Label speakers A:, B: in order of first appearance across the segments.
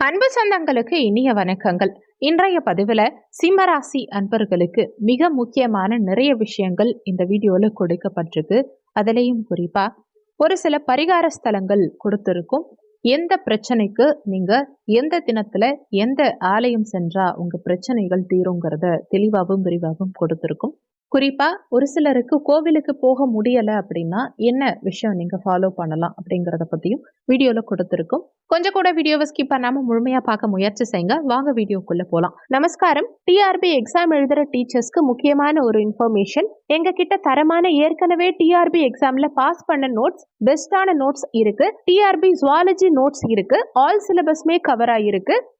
A: அன்பு சொந்தங்களுக்கு இனிய வணக்கங்கள். இன்றைய பதிவில் சிம்மராசி அன்பர்களுக்கு மிக முக்கியமான நிறைய விஷயங்கள் இந்த வீடியோவில் கொடுக்கப்பட்டிருக்கு. அதுலேயும் குறிப்பாக ஒரு சில பரிகார ஸ்தலங்கள் கொடுத்துருக்கும். எந்த பிரச்சனைக்கு நீங்கள் எந்த தினத்தில் எந்த ஆலயம் சென்றால் உங்கள் பிரச்சனைகள் தீருங்கிறத தெளிவாகவும் விரிவாகவும் கொடுத்துருக்கும். குறிப்பாக ஒரு சிலருக்கு கோவிலுக்கு போக முடியலை அப்படின்னா என்ன விஷயம் நீங்கள் ஃபாலோ பண்ணலாம் அப்படிங்கிறத பற்றியும் வீடியோவில் கொடுத்துருக்கோம். கொஞ்சம் கூட வீடியோவை ஸ்கிப் பண்ணாமல் முழுமையாக பார்க்க முயற்சி செய்யுங்க. வாங்க வீடியோக்குள்ளே போகலாம் நமஸ்காரம். டிஆர்பி எக்ஸாம் எழுதுகிற டீச்சர்ஸ்க்கு முக்கியமான ஒரு இன்ஃபர்மேஷன் எங்ககிட்ட தரமான ஏற்கனவே டிஆர்பி எக்ஸாமில் பாஸ் பண்ண நோட்ஸ் பெஸ்ட்டான நோட்ஸ் இருக்கு. டிஆர்பி ஜுவாலஜி நோட்ஸ் இருக்கு. ஆல் சிலபஸ்மே கவர் ஆகிருக்கு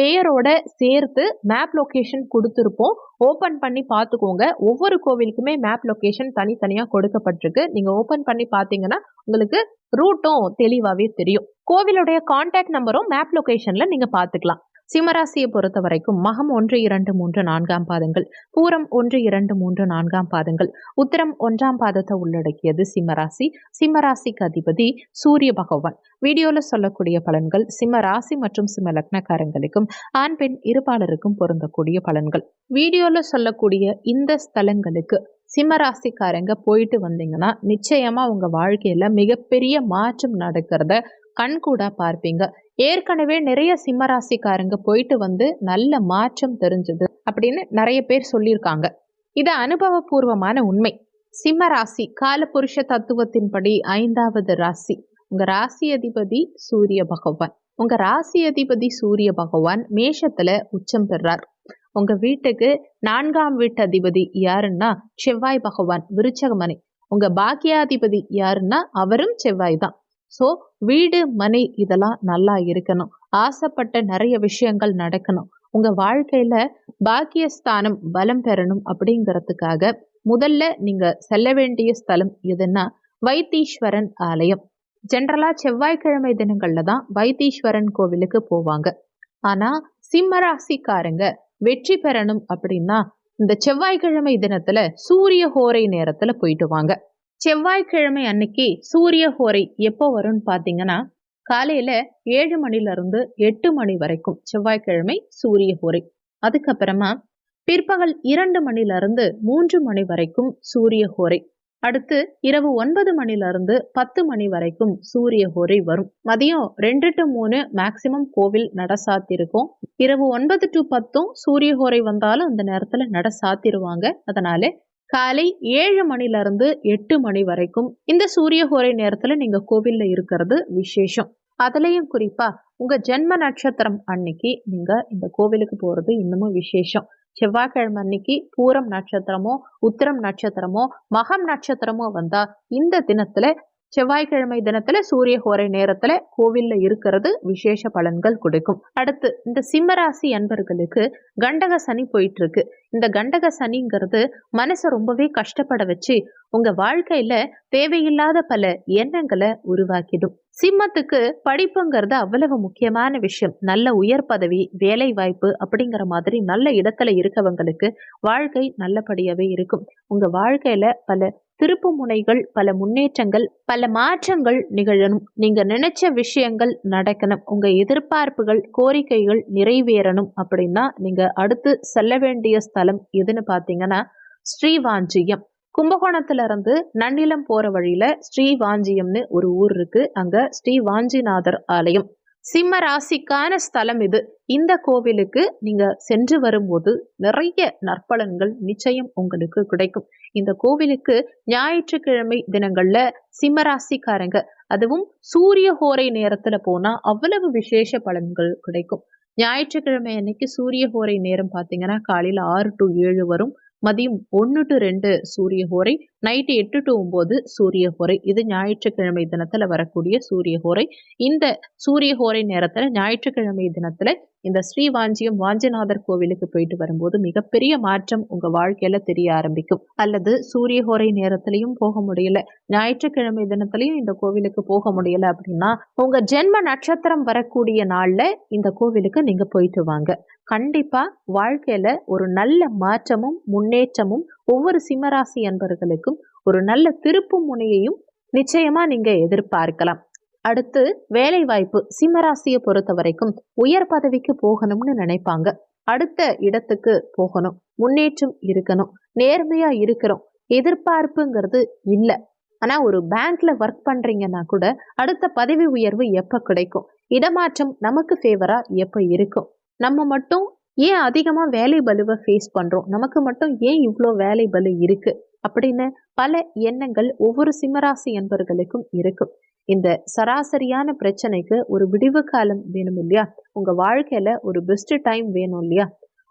A: பெயரோட சேர்த்து மேப் லொக்கேஷன் கொடுத்துருப்போம். ஓப்பன் பண்ணி பார்த்துக்கோங்க. ஒவ்வொரு கோவிலுக்குமே மேப் லொக்கேஷன் தனித்தனியாக கொடுக்கப்பட்டிருக்கு. நீங்கள் ஓப்பன் பண்ணி பார்த்தீங்கன்னா உங்களுக்கு ரூட்டும் தெளிவாகவே தெரியும். கோவிலுடைய கான்டாக்ட் நம்பரும் மேப் லொக்கேஷனில் நீங்கள் பார்த்துக்கலாம். சிம்மராசியை பொறுத்த வரைக்கும் மகம் ஒன்று இரண்டு மூன்று நான்காம் பாதங்கள். பூரம் ஒன்று இரண்டு மூன்று நான்காம் பாதங்கள். உத்தரம் ஒன்றாம் பாதத்தை உள்ளடக்கியது சிம்மராசி. சிம்மராசிக்கு அதிபதி சூரிய பகவான். வீடியோவில் சொல்லக்கூடிய பலன்கள் சிம்ம ராசி மற்றும் சிம்ம லக்னக்காரங்களுக்கும் ஆண் பெண் இருபாலருக்கும் பொருந்தக்கூடிய பலன்கள். வீடியோவில் சொல்லக்கூடிய இந்த ஸ்தலங்களுக்கு சிம்மராசிக்காரங்க போயிட்டு வந்தீங்கன்னா நிச்சயமா உங்க வாழ்க்கையில மிகப்பெரிய மாற்றம் நடக்கிறத கண்கூடா பார்ப்பீங்க. ஏற்கனவே நிறைய சிம்மராசிக்காரங்க போயிட்டு வந்து நல்ல மாற்றம் தெரிஞ்சது அப்படின்னு நிறைய பேர் சொல்லியிருக்காங்க. இது அனுபவபூர்வமான உண்மை. சிம்ம ராசி காலபுருஷ தத்துவத்தின்படி ஐந்தாவது ராசி. உங்க ராசி அதிபதி சூரிய பகவான். உங்க ராசி அதிபதி சூரிய பகவான் மேஷத்துல உச்சம் பெறார். உங்க வீட்டுக்கு நான்காம் வீட்டு அதிபதி யாருன்னா செவ்வாய் பகவான் விருச்சகமனை உங்க பாக்கியாதிபதி யாருன்னா அவரும் செவ்வாய் தான். ஸோ வீடு மனை இதெல்லாம் நல்லா இருக்கணும். ஆசைப்பட்ட நிறைய விஷயங்கள் நடக்கணும். உங்க வாழ்க்கையில பாக்கியஸ்தானம் பலம் பெறணும் அப்படிங்கிறதுக்காக முதல்ல நீங்க செல்ல வேண்டிய ஸ்தலம் எதுன்னா வைத்தீஸ்வரன் ஆலயம். ஜென்ரலா செவ்வாய்க்கிழமை தினங்கள்ல தான் வைத்தீஸ்வரன் கோவிலுக்கு போவாங்க. ஆனா சிம்மராசிக்காரங்க வெற்றி பெறணும் அப்படின்னா இந்த செவ்வாய்க்கிழமை தினத்துல சூரிய ஹோரை நேரத்தில் போயிட்டு வாங்க. செவ்வாய்க்கிழமை அன்னைக்கு சூரிய ஹோரை எப்போ வரும்னு பார்த்தீங்கன்னா காலையில ஏழு மணில இருந்து எட்டு மணி வரைக்கும் செவ்வாய்க்கிழமை சூரிய ஹோரை அதுக்கப்புறமா பிற்பகல் இரண்டு மணில இருந்து மூன்று மணி வரைக்கும் சூரிய ஹோரை அடுத்து இரவு ஒன்பது மணிலிருந்து பத்து மணி வரைக்கும் சூரிய ஹோரை வரும். மதியம் ரெண்டு டு மூணு மேக்சிமம் கோவில் நட சாத்திருக்கும். இரவு ஒன்பது டு பத்தும் சூரிய ஹோரை வந்தாலும் அந்த நேரத்துல நட சாத்திருவாங்க. அதனால காலை ஏழு மணிலிருந்து எட்டு மணி வரைக்கும் இந்த சூரிய ஹோரை நேரத்துல நீங்க கோவில்ல இருக்கிறது விசேஷம். அதுலயும் குறிப்பா உங்க ஜென்ம நட்சத்திரம் அன்னைக்கு நீங்க இந்த கோவிலுக்கு போறது இன்னமும் விசேஷம். செவ்வாய்க்கிழமை அன்னைக்கு பூரம் நட்சத்திரமோ உத்திரம் நட்சத்திரமோ மகம் நட்சத்திரமோ வந்தா இந்த தினத்துல செவ்வாய்க்கிழமை தினத்துல சூரிய ஹோரை நேரத்துல கோவில்ல இருக்கிறது விசேஷ பலன்கள் கொடுக்கும். அடுத்து இந்த சிம்மராசி அன்பர்களுக்கு கண்டக சனி போயிட்டு இருக்கு இந்த கண்டக சனிங்கிறது மனசை ரொம்பவே கஷ்டப்பட வச்சு உங்க வாழ்க்கையில தேவையில்லாத பல எண்ணங்களை உருவாக்கிடும். சிம்மத்துக்கு படிப்புங்கிறது அவ்வளவு முக்கியமான விஷயம். நல்ல உயர் பதவி வேலை வாய்ப்பு அப்படிங்கிற மாதிரி நல்ல இடத்துல இருக்கவங்களுக்கு வாழ்க்கை நல்லபடியாவே இருக்கும். உங்க வாழ்க்கையில பல திருப்பு முனைகள் பல முன்னேற்றங்கள் பல மாற்றங்கள் நிகழணும். நீங்க நினைச்ச விஷயங்கள் நடக்கணும். உங்க எதிர்பார்ப்புகள் கோரிக்கைகள் நிறைவேறணும் அப்படின்னா நீங்க அடுத்து செல்ல வேண்டிய ஸ்தலம் எதுன்னு பார்த்தீங்கன்னா ஸ்ரீவாஞ்சியம். கும்பகோணத்துல இருந்து நன்னிலம் போற வழியில ஸ்ரீவாஞ்சியம்னு ஒரு ஊர் இருக்கு. அங்க ஸ்ரீ வாஞ்சிநாதர் ஆலயம். சிம்ம ராசிக்கான ஸ்தலம் இது. இந்த கோவிலுக்கு நீங்க சென்று வரும்போது நிறைய நற்பலன்கள் நிச்சயம் உங்களுக்கு கிடைக்கும். இந்த கோவிலுக்கு ஞாயிற்றுக்கிழமை தினங்கள்ல சிம்மராசிக்காரங்க அதுவும் சூரிய ஹோரை நேரத்துல போனா அவ்வளவு விசேஷ பலன்கள் கிடைக்கும். ஞாயிற்றுக்கிழமை அன்னைக்கு சூரிய ஹோரை நேரம் பார்த்தீங்கன்னா காலையில் ஆறு டு ஏழு வரும். மதியம் ஒன்று டு ரெண்டு சூரிய ஹோரை நைட்டு எட்டு டு ஒம்பது சூரிய ஹோரை. இது ஞாயிற்றுக்கிழமை தினத்தில் வரக்கூடிய சூரிய ஹோரை. இந்த சூரிய ஹோரை நேரத்தில் ஞாயிற்றுக்கிழமை தினத்தில் இந்த ஸ்ரீ வாஞ்சியம் வாஞ்சநாதர் கோவிலுக்கு போயிட்டு வரும்போது மிகப்பெரிய மாற்றம் உங்க வாழ்க்கையில தெரிய ஆரம்பிக்கும். அல்லது சூரியஹோரை நேரத்திலையும் போக முடியல. ஞாயிற்றுக்கிழமை தினத்திலையும் இந்த கோவிலுக்கு போக முடியல அப்படின்னா உங்க ஜென்ம நட்சத்திரம் வரக்கூடிய நாள்ல இந்த கோவிலுக்கு நீங்க போயிட்டு வாங்க. கண்டிப்பா வாழ்க்கையில ஒரு நல்ல மாற்றமும் முன்னேற்றமும் ஒவ்வொரு சிம்மராசி அன்பர்களுக்கும் ஒரு நல்ல திருப்பு முனையையும் நிச்சயமா நீங்க எதிர்பார்க்கலாம். அடுத்து வேலை வாய்ப்பு சிம்மராசியை பொறுத்த வரைக்கும் உயர் பதவிக்கு போகணும்னு நினைப்பாங்க. அடுத்த இடத்துக்கு போகணும். முன்னேற்றம் இருக்கணும். நேர்மையா இருக்கிறோம். எதிர்பார்ப்புங்கிறது இல்லை. ஆனா ஒரு பேங்க்ல ஒர்க் பண்றீங்கன்னா கூட அடுத்த பதவி உயர்வு எப்ப கிடைக்கும்? இடமாற்றம் நமக்கு ஃபேவரா எப்ப இருக்கும்? நம்ம மட்டும் ஏன் அதிகமாக வேலை பலுவை ஃபேஸ் பண்ணுறோம் நமக்கு மட்டும் ஏன் இவ்வளோ வேலை பலு இருக்கு? அப்படின்னு பல எண்ணங்கள் ஒவ்வொரு சிம்மராசி என்பர்களுக்கும் இருக்கும். இந்த சராசரியான பிரச்சனைக்கு ஒரு விடிவு காலம் வேணும் இல்லையா? உங்கள் வாழ்க்கையில ஒரு பெஸ்ட் டைம் வேணும் இல்லையா?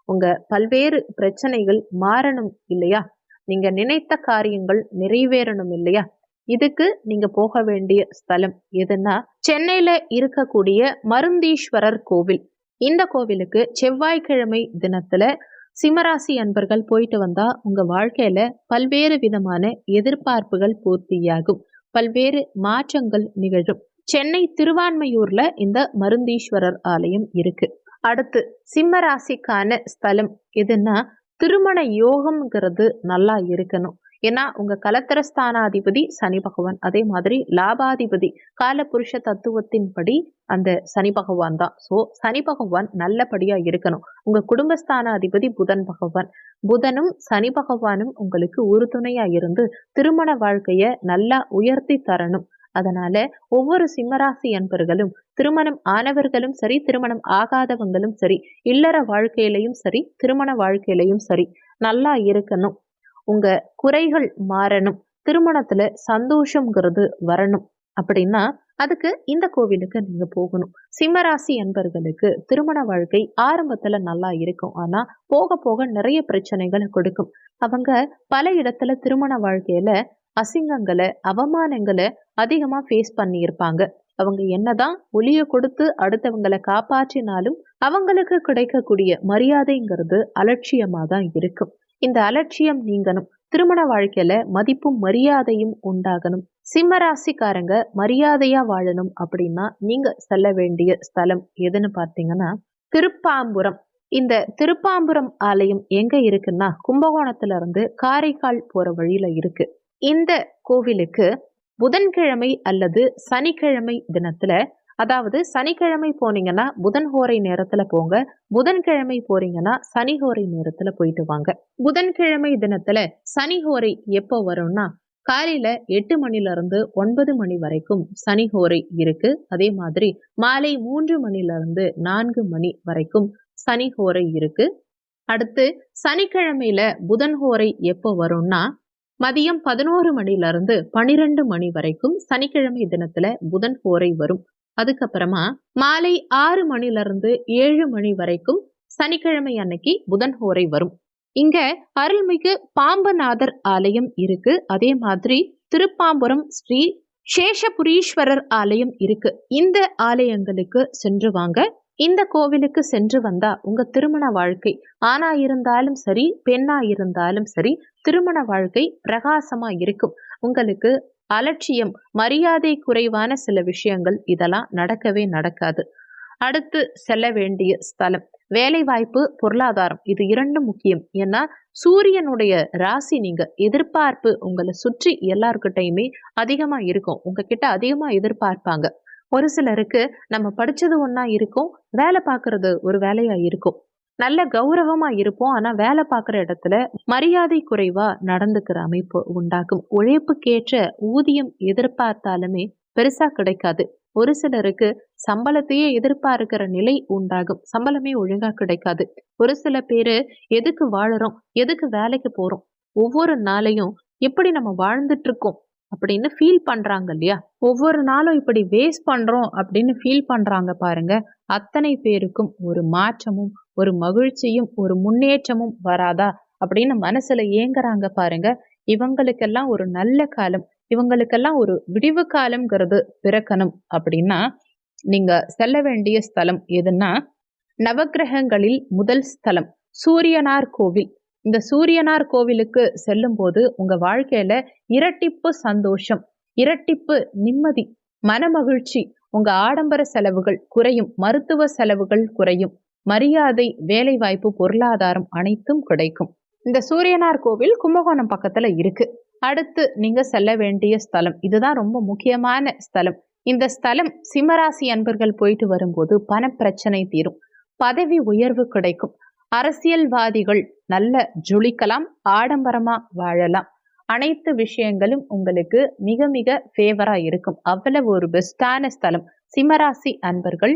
A: உங்க பல்வேறு பிரச்சனைகள் மாறணும் இல்லையா? நீங்கள் நினைத்த காரியங்கள் நிறைவேறணும் இல்லையா? இதுக்கு நீங்க போக வேண்டிய ஸ்தலம் எதுன்னா சென்னையில இருக்கக்கூடிய மருந்தீஸ்வரர் கோவில். இந்த கோவிலுக்கு செவ்வாய்க்கிழமை தினத்துல சிம்மராசி அன்பர்கள் போயிட்டு வந்தா உங்க வாழ்க்கையில பல்வேறு விதமான எதிர்பார்ப்புகள் பூர்த்தியாகும். பல்வேறு மாற்றங்கள் நிகழும். சென்னை திருவான்மையூர்ல இந்த மருந்தீஸ்வரர் ஆலயம் இருக்கு. அடுத்து சிம்ம ராசிக்கான ஸ்தலம் எதுன்னா திருமண யோகம்ங்கிறது நல்லா இருக்கணும். ஏன்னா உங்க கலத்திரஸ்தானாதிபதி சனி பகவான். அதே மாதிரி லாபாதிபதி காலபுருஷ தத்துவத்தின்படி அந்த சனி பகவான் தான். ஸோ சனி பகவான் நல்லபடியா இருக்கணும். உங்க குடும்பஸ்தானாதிபதி புதன் பகவான். புதனும் சனி பகவானும் உங்களுக்கு உறுதுணையா இருந்து திருமண வாழ்க்கைய நல்லா உயர்த்தி தரணும். அதனால ஒவ்வொரு சிம்மராசி அன்பர்களும் திருமணம் ஆனவர்களும் சரி திருமணம் ஆகாதவங்களும் சரி இல்லற வாழ்க்கையிலையும் சரி திருமண வாழ்க்கையிலையும் சரி நல்லா இருக்கணும். உங்க குறைகள் மாறணும். திருமணத்துல சந்தோஷங்கிறது வரணும் அப்படின்னா அதுக்கு இந்த கோவிலுக்கு நீங்க போகணும். சிம்மராசி அன்பர்களுக்கு திருமண வாழ்க்கை ஆரம்பத்துல நல்லா இருக்கும். ஆனா போக போக நிறைய பிரச்சனைகளை கொடுக்கும். அவங்க பல இடத்துல திருமண வாழ்க்கையில அசிங்கங்களை அவமானங்களை அதிகமா ஃபேஸ் பண்ணியிருப்பாங்க. அவங்க என்னதான் ஒளிய கொடுத்து அடுத்தவங்களை காப்பாற்றினாலும் அவங்களுக்கு கிடைக்கக்கூடிய மரியாதைங்கிறது அலட்சியமா தான் இருக்கும். இந்த அலட்சியம் நீங்கணும். திருமண வாழ்க்கையில மதிப்பும் மரியாதையும் உண்டாகணும். சிம்ம ராசிக்காரங்க மரியாதையா வாழணும் அப்படின்னா நீங்க செல்ல வேண்டிய ஸ்தலம் எதுன்னு பார்த்தீங்கன்னா திருப்பாம்புரம். இந்த திருப்பாம்புரம் ஆலயம் எங்க இருக்குன்னா கும்பகோணத்துல இருந்து காரைக்கால் போற வழியில இருக்கு. இந்த கோவிலுக்கு புதன்கிழமை அல்லது சனிக்கிழமை தினத்துல அதாவது சனிக்கிழமை போனீங்கன்னா புதன் ஹோரை நேரத்துல போங்க. புதன்கிழமை போறீங்கன்னா சனி ஹோரை நேரத்துல போயிட்டு வாங்க. புதன்கிழமை தினத்துல சனி ஹோரை எப்போ வரும்னா காலையில எட்டு மணில இருந்து ஒன்பது மணி வரைக்கும் சனி ஹோரை இருக்கு. அதே மாதிரி மாலை மூன்று மணில இருந்து நான்கு மணி வரைக்கும் சனி ஹோரை இருக்கு. அடுத்து சனிக்கிழமையில புதன் ஹோரை எப்போ வரும்னா மதியம் பதினோரு மணில இருந்து பனிரெண்டு மணி வரைக்கும் சனிக்கிழமை தினத்துல புதன் ஹோரை வரும். அதுக்கப்புறமா மாலை ஆறு மணில இருந்து ஏழு மணி வரைக்கும் சனிக்கிழமை அன்னைக்கு புதன் ஹோரை வரும். இங்க அருள்மிகு பாம்பநாதர் ஆலயம் இருக்கு. அதே மாதிரி திருப்பாம்புரம் ஸ்ரீ சேஷபுரீஸ்வரர் ஆலயம் இருக்கு. இந்த ஆலயங்களுக்கு சென்று வாங்க. இந்த கோவிலுக்கு சென்று வந்தா உங்க திருமண வாழ்க்கை ஆணா இருந்தாலும் சரி பெண்ணா இருந்தாலும் சரி திருமண வாழ்க்கை பிரகாசமா இருக்கும். உங்களுக்கு அலட்சியம் மரியாதை குறைவான சில விஷயங்கள் இதெல்லாம் நடக்கவே நடக்காது. அடுத்து செல்ல வேண்டிய ஸ்தலம். வேலைவாய்ப்பு பொருளாதாரம் இது இரண்டும் முக்கியம். ஏன்னா சூரியனுடைய ராசி நீங்க எதிர்பார்ப்பு உங்களை சுற்றி எல்லாருக்கிட்டையுமே அதிகமா இருக்கும். உங்ககிட்ட அதிகமா எதிர்பார்ப்பாங்க. ஒரு சிலருக்கு நம்ம படிச்சது ஒன்றா இருக்கும் வேலை பார்க்கறது ஒரு வேலையா இருக்கும். நல்ல கௌரவமா இருப்போம். ஆனா வேலை பார்க்குற இடத்துல மரியாதை குறைவா நடந்துக்கிற அமைப்பு உண்டாகும். உழைப்புக்கேற்ற ஊதியம் எதிர்பார்த்தாலுமே பெருசா கிடைக்காது. ஒரு சிலருக்கு சம்பளத்தையே எதிர்பார்க்கிற நிலை உண்டாகும். சம்பளமே ஒழுங்கா கிடைக்காது. ஒரு சில பேரு எதுக்கு வாழறோம்? எதுக்கு வேலைக்கு போறோம்? ஒவ்வொரு நாளையும் எப்படி நம்ம வாழ்ந்துட்டு இருக்கோம்? அப்படின்னு ஃபீல் பண்றாங்க இல்லையா? ஒவ்வொரு நாளும் இப்படி வேஸ்ட் பண்றோம் அப்படின்னு ஃபீல் பண்றாங்க பாருங்க. அத்தனை பேருக்கும் ஒரு மாற்றமும் ஒரு மகிழ்ச்சியும் ஒரு முன்னேற்றமும் வராதா? அப்படின்னு மனசுல ஏங்குறாங்க பாருங்க. இவங்களுக்கெல்லாம் ஒரு நல்ல காலம். இவங்களுக்கெல்லாம் ஒரு விடிவு காலம்ங்கிறது பிறக்கணும் அப்படின்னா நீங்க செல்ல வேண்டிய ஸ்தலம் எதுன்னா நவக்கிரகங்களில் முதல் ஸ்தலம் சூரியனார் கோவில். இந்த சூரியனார் கோவிலுக்கு செல்லும் போது உங்க வாழ்க்கையில இரட்டிப்பு சந்தோஷம் இரட்டிப்பு நிம்மதி மனமகிழ்ச்சி உங்க ஆடம்பர செலவுகள் குறையும் மருத்துவ செலவுகள் குறையும். மரியாதை வேலைவாய்ப்பு பொருளாதாரம் அனைத்தும் கிடைக்கும். இந்த சூரியனார் கோவில் கும்பகோணம் பக்கத்துல இருக்கு. அடுத்து நீங்க செல்ல வேண்டிய ஸ்தலம். இதுதான் ரொம்ப முக்கியமான ஸ்தலம். இந்த ஸ்தலம் சிம்மராசி அன்பர்கள் போயிட்டு வரும்போது பண பிரச்சனை தீரும். பதவி உயர்வு கிடைக்கும். அரசியல்வாதிகள் நல்ல ஜொலிக்கலாம் ஆடம்பரமா வாழலாம். அனைத்து விஷயங்களும் உங்களுக்கு மிக மிக ஃபேவரா இருக்கும். அவ்வளவு ஒரு பெஸ்டான ஸ்தலம். சிம்மராசி அன்பர்கள்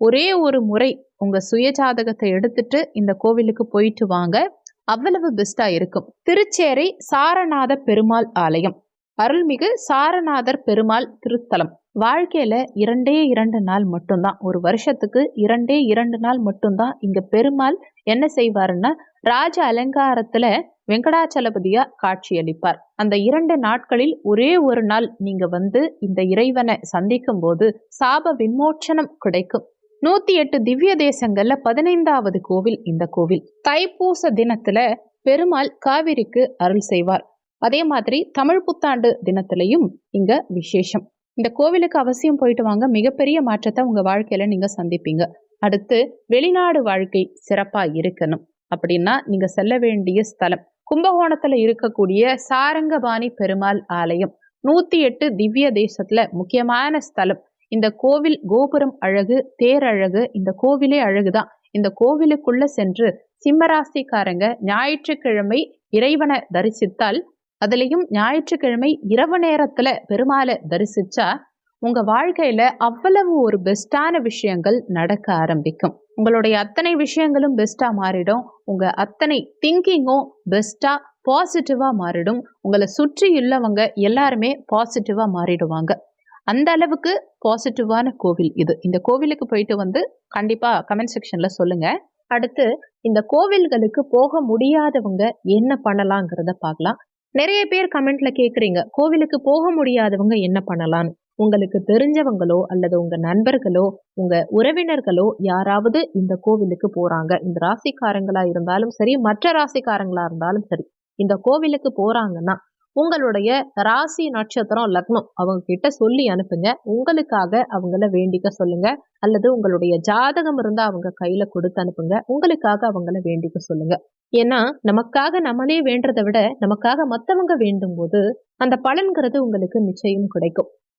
A: ஒரே ஒரு முறை உங்கள் சுயஜாதகத்தை எடுத்துட்டு இந்த கோவிலுக்கு போயிட்டு வாங்க. அவ்வளவு பெஸ்ட்டாக இருக்கும். திருச்சேரி சாரநாத பெருமாள் ஆலயம். அருள்மிகு சாரநாதர் பெருமாள் திருத்தலம். வாழ்க்கையில் இரண்டே இரண்டு நாள் மட்டும்தான். ஒரு வருஷத்துக்கு இரண்டே இரண்டு நாள் மட்டும்தான் இங்கே பெருமாள் என்ன செய்வாருன்னா ராஜ அலங்காரத்தில் வெங்கடாச்சலபதியா காட்சியளிப்பார் அந்த இரண்டு நாட்களில் ஒரே ஒரு நாள் நீங்க வந்து இந்த இறைவனை சந்திக்கும் போது சாப விமோச்சனம் கிடைக்கும். நூத்தி எட்டு திவ்ய தேசங்கள்ல பதினைந்தாவது கோவில் இந்த கோவில். தைப்பூச தினத்துல பெருமாள் காவிரிக்கு அருள் செய்வார். அதே மாதிரி தமிழ் புத்தாண்டு தினத்திலையும் இங்க விசேஷம். இந்த கோவிலுக்கு அவசியம் போயிட்டு வாங்க. மிகப்பெரிய மாற்றத்தை உங்க வாழ்க்கையில நீங்க சந்திப்பீங்க. அடுத்து வெளிநாடு வாழ்க்கை சிறப்பா இருக்கணும். அப்படின்னா நீங்க செல்ல வேண்டிய ஸ்தலம். கும்பகோணத்துல இருக்கக்கூடிய சாரங்கபாணி பெருமாள் ஆலயம். நூத்தி எட்டு திவ்ய தேசத்துல முக்கியமான ஸ்தலம். இந்த கோவில் கோபுரம் அழகு தேரழகு இந்த கோவிலே அழகுதான். இந்த கோவிலுக்குள்ள சென்று சிம்மராசிக்காரங்க ஞாயிற்றுக்கிழமை இறைவனை தரிசித்தால் அதுலேயும் ஞாயிற்றுக்கிழமை இரவு நேரத்துல பெருமாளை தரிசிச்சா உங்க வாழ்க்கையில அவ்வளவு ஒரு பெஸ்டான விஷயங்கள் நடக்க ஆரம்பிக்கும். உங்களுடைய அத்தனை விஷயங்களும் பெஸ்டா மாறிடும். உங்க அத்தனை திங்கிங்கும் பெஸ்டா பாசிட்டிவா மாறிடும். உங்களை சுற்றி உள்ளவங்க எல்லாருமே பாசிட்டிவா மாறிடுவாங்க. அந்த அளவுக்கு பாசிட்டிவான கோவில் இது. இந்த கோவிலுக்கு போயிட்டு வந்து கண்டிப்பா கமெண்ட் செக்ஷன்ல சொல்லுங்க. அடுத்து இந்த கோவில்களுக்கு போக முடியாதவங்க என்ன பண்ணலாங்கிறத பார்க்கலாம். நிறைய பேர் கமெண்ட்ல கேக்குறீங்க கோவிலுக்கு போக முடியாதவங்க என்ன பண்ணலாம் உங்களுக்கு தெரிஞ்சவங்களோ அல்லது உங்க நண்பர்களோ உங்க உறவினர்களோ யாராவது இந்த கோவிலுக்கு போறாங்க. இந்த ராசிக்காரங்களா இருந்தாலும் சரி மற்ற ராசிக்காரங்களா இருந்தாலும் சரி இந்த கோவிலுக்கு போறாங்கன்னா உங்களுடைய ராசி நட்சத்திரம் லக்னம் அவங்க கிட்ட சொல்லி அனுப்புங்க. உங்களுக்காக அவங்கள வேண்டிக்க சொல்லுங்க. அல்லது உங்களுடைய ஜாதகம் இருந்தா அவங்க கையில கொடுத்து அனுப்புங்க. உங்களுக்காக அவங்கள வேண்டிக்க சொல்லுங்க. ஏன்னா நமக்காக நம்மளே வேண்டதை விட நமக்காக மற்றவங்க வேண்டும் போது அந்த பலன்கிறது உங்களுக்கு நிச்சயம் கிடைக்கும்.